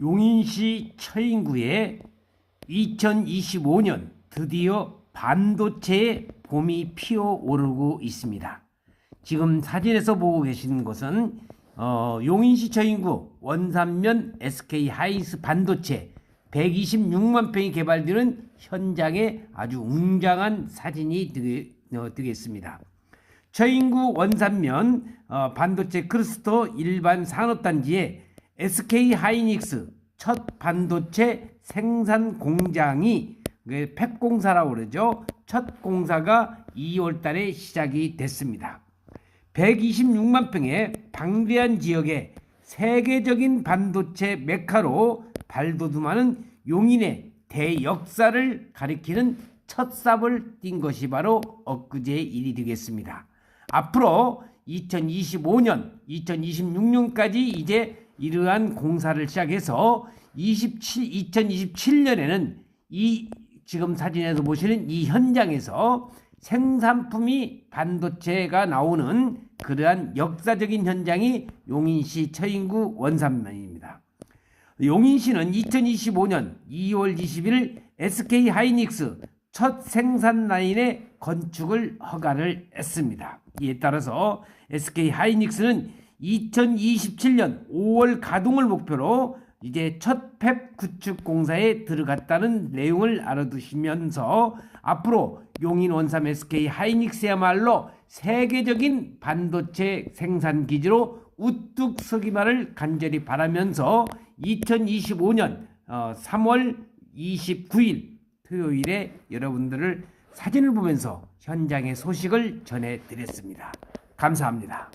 용인시 처인구에 2025년 드디어 반도체의 봄이 피어오르고 있습니다. 지금 사진에서 보고 계시는 것은 어, 용인시 처인구 원산면 SK 하이닉스 반도체 126만 평이 개발되는 현장의 아주 웅장한 사진이 되게, 어, 되겠습니다. 처인구 원산면 어, 반도체 크루스터 일반 산업단지에 SK 하이닉스 첫 반도체 생산 공장이 그 팩공사라고 그러죠. 첫 공사가 2월 달에 시작이 됐습니다. 126만 평의 방대한 지역에 세계적인 반도체 메카로 발돋움하는 용인의 대역사를 가리키는 첫 삽을 띈 것이 바로 엊그제의 일이 되겠습니다. 앞으로 2025년, 2026년까지 이제 이러한 공사를 시작해서 27, 2027년에는 이 지금 사진에서 보시는 이 현장에서 생산품이 반도체가 나오는 그러한 역사적인 현장이 용인시 처인구 원산면입니다. 용인시는 2025년 2월 20일 SK 하이닉스 첫 생산 라인의 건축을 허가를 했습니다. 이에 따라서 SK 하이닉스는 2027년 5월 가동을 목표로 이제 첫팹 구축 공사에 들어갔다는 내용을 알아두시면서 앞으로 용인 원삼 SK 하이닉스야말로 세계적인 반도체 생산 기지로 우뚝 서기만을 간절히 바라면서 2025년 3월 29일 토요일에 여러분들을 사진을 보면서 현장의 소식을 전해 드렸습니다. 감사합니다.